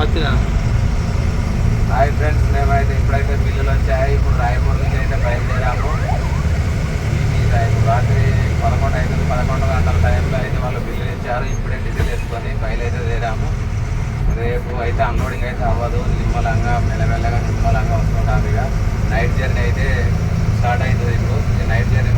వచ్చిన? Hi friends మేమైతే ఇప్పుడైతే బిల్లులు వచ్చాయి ఇప్పుడు రాయపూర్ నుంచి అయితే బయలుదేరాము. ఈ రాయపూర్ రాత్రి పదకొండు ఐదు పదకొండు గంటల టైంలో అయితే వాళ్ళు బిల్లులు ఇచ్చారు ఇప్పుడే డీజిల్ వేసుకొని బయలుదేరి తీరాము రేపు అయితే అన్లోడింగ్ అయితే అవ్వదు నిమ్మలంగా మెల్లమెల్లగా నిమ్మలంగా వస్తుంటాము ఇక. నైట్ జర్నీ అయితే స్టార్ట్ అవుతుంది ఇప్పుడు. నైట్ జర్నీ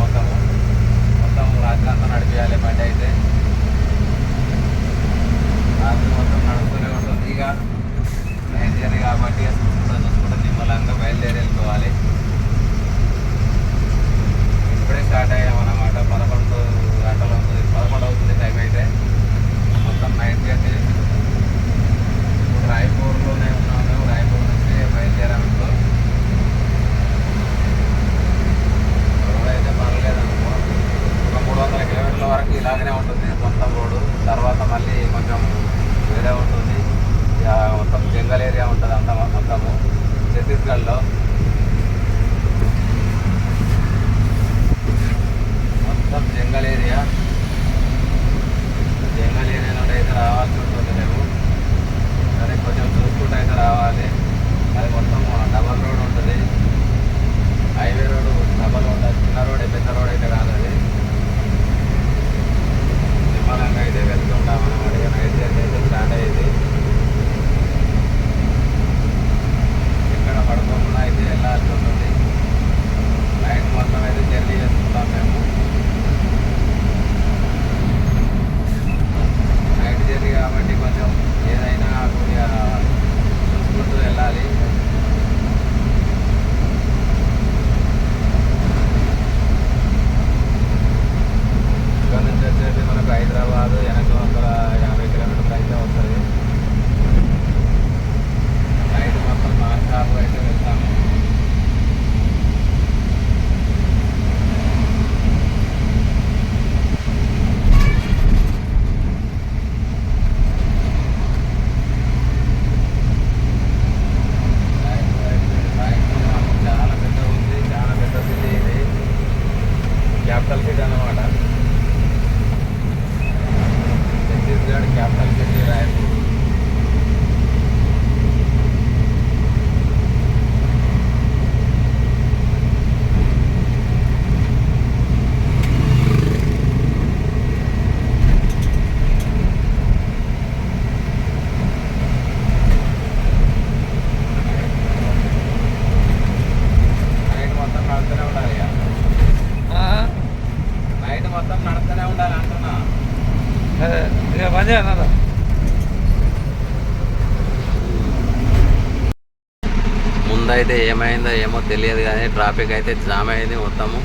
ముందైతే ఏమైందో ఏమో తెలియదు కానీ ట్రాఫిక్ అయితే జామ్ అయింది మొత్తము.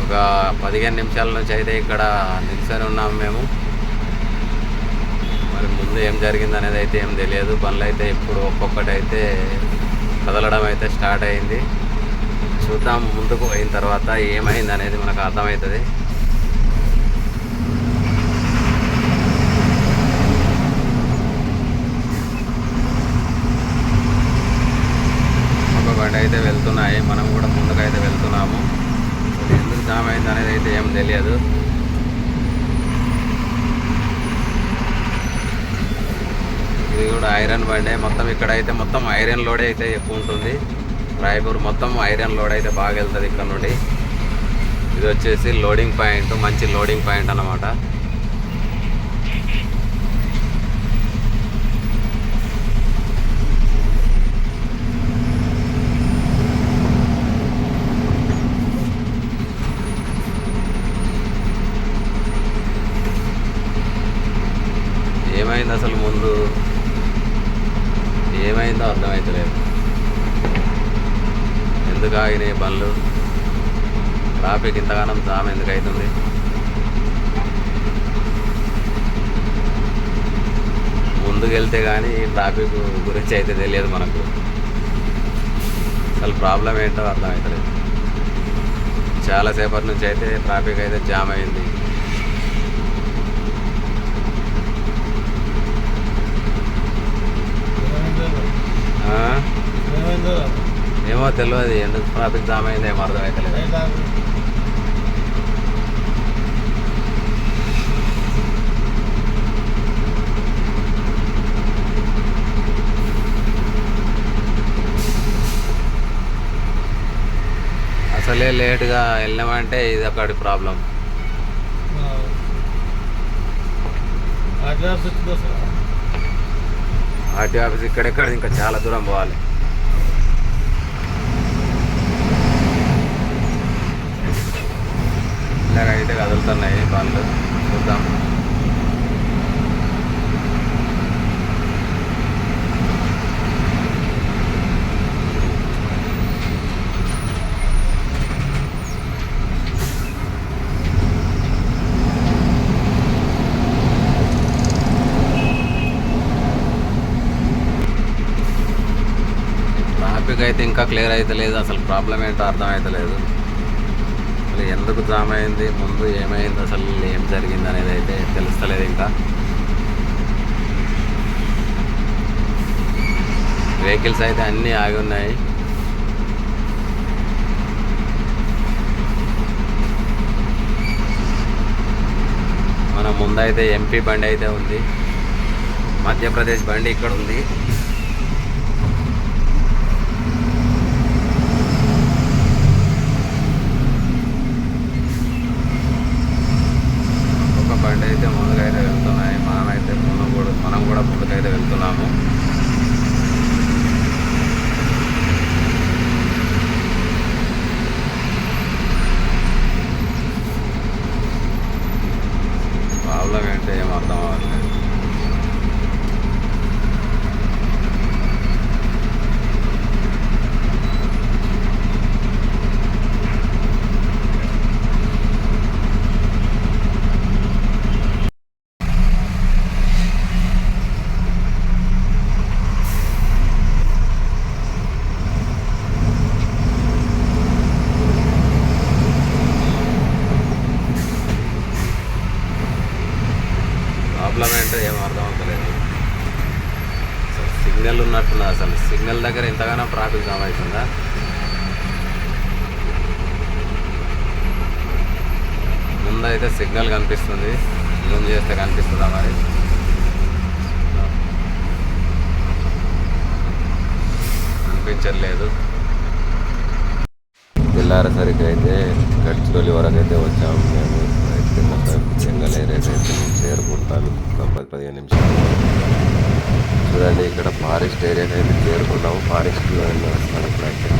ఒక పదిహేను నిమిషాల నుంచి అయితే ఇక్కడ నిల్చొని ఉన్నాము మేము. మరి ముందు ఏం జరిగింది అనేది అయితే ఏం తెలియదు. పనులు అయితే ఇప్పుడు ఒక్కొక్కటి అయితే కదలడం అయితే స్టార్ట్ అయింది. చూద్దాం ముందుకు పోయిన తర్వాత ఏమైంది అనేది మనకు అర్థమవుతుంది ఒక బండి అయితే వెళ్తున్నాయి మనం కూడా ముందుకైతే వెళ్తున్నాము. ఎందుకు జామ్ అయింది అనేది అయితే ఏం తెలియదు. ఇది కూడా ఐరన్ బండే. మొత్తం ఇక్కడ అయితే మొత్తం ఐరన్ లోడే అయితే ఎక్కువ ఉంటుంది. రాయపూర్ మొత్తం ఐరన్ లోడ్ అయితే బాగా వెళ్తుంది ఇక్కడ నుండి. ఇది వచ్చేసి లోడింగ్ పాయింట్ మంచి లోడింగ్ పాయింట్ అన్నమాట ఏమైంది అసలు ముందు ఏమైందో అర్థమవుతలేదు ఎందుకు ఆగినాయి బండ్లు? ట్రాఫిక్ ఇంతగానం జామ్ ఎందుకు అవుతుంది ముందుకెళ్తే కానీ ఈ ట్రాఫిక్ గురించి అయితే తెలియదు మనకు. అసలు ప్రాబ్లం ఏంటో అర్థమవుతలేదు చాలాసేపటి నుంచి అయితే ట్రాఫిక్ అయితే జామ్ అయింది. ఏమో తెలియదు ఎందుకు ట్రాఫిక్ జామ్ అయింది ఏమో అర్థమవుతలేదు అసలే లేట్గా వెళ్ళామంటే ఇది ఒకటి ప్రాబ్లం అడ్రస్ ఆర్టీ ఆఫీస్ ఇక్కడెక్కడ? ఇంకా చాలా దూరం పోవాలి. ఇలాగైతే కదులుతున్నాయి బండ్లు. చూద్దాం ట్రాఫిక్ అయితే ఇంకా క్లియర్ అయితే లేదు అసలు ప్రాబ్లం ఏంటో అర్థం అయితే లేదు. అసలు ఎందుకు జామ్ అయింది ముందు ఏమైంది అసలు ఏం జరిగింది అనేది అయితే తెలుస్తలేదు ఇంకా. వెహికల్స్ అయితే అన్నీ ఆగి ఉన్నాయి. మన ముందైతే ఎంపీ బండి అయితే ఉంది. మధ్యప్రదేశ్ బండి ఇక్కడ ఉంది ఒక బండి అయితే ముందుకైతే వెళ్తున్నాయి. మనమైతే అయితే కూడా మనం కూడా ముందుకైతే వెళ్తున్నాము ప్రాబ్లం ఏంటో ఏం అర్థం అవ్వట్లేదు ప్రాబ్లం ఏంటో ఏం అర్థం అవ్వట్లేదు అసలు సిగ్నల్ ఉన్నట్టున్నా అసలు. సిగ్నల్ దగ్గర ఎంతగానో ట్రాఫిక్ జామ్ అవుతుందా? ముందైతే సిగ్నల్ కనిపిస్తుంది. జూమ్ చేస్తే కనిపిస్తుందా మరి? కనిపించట్లేదు. తెల్లారేసరికి అయితే గడ్చిరోలి వరకు అయితే వచ్చాము మేము. అయితే మొత్తం జంగల్ ఏరియా అయితే చేరుకుంటాను పది పదిహేను నిమిషాలు. చూడండి ఇక్కడ ఫారెస్ట్ ఏరియాకి అయితే చేరుకున్నాము. ఫారెస్ట్లో వస్తాను ఇప్పుడైతే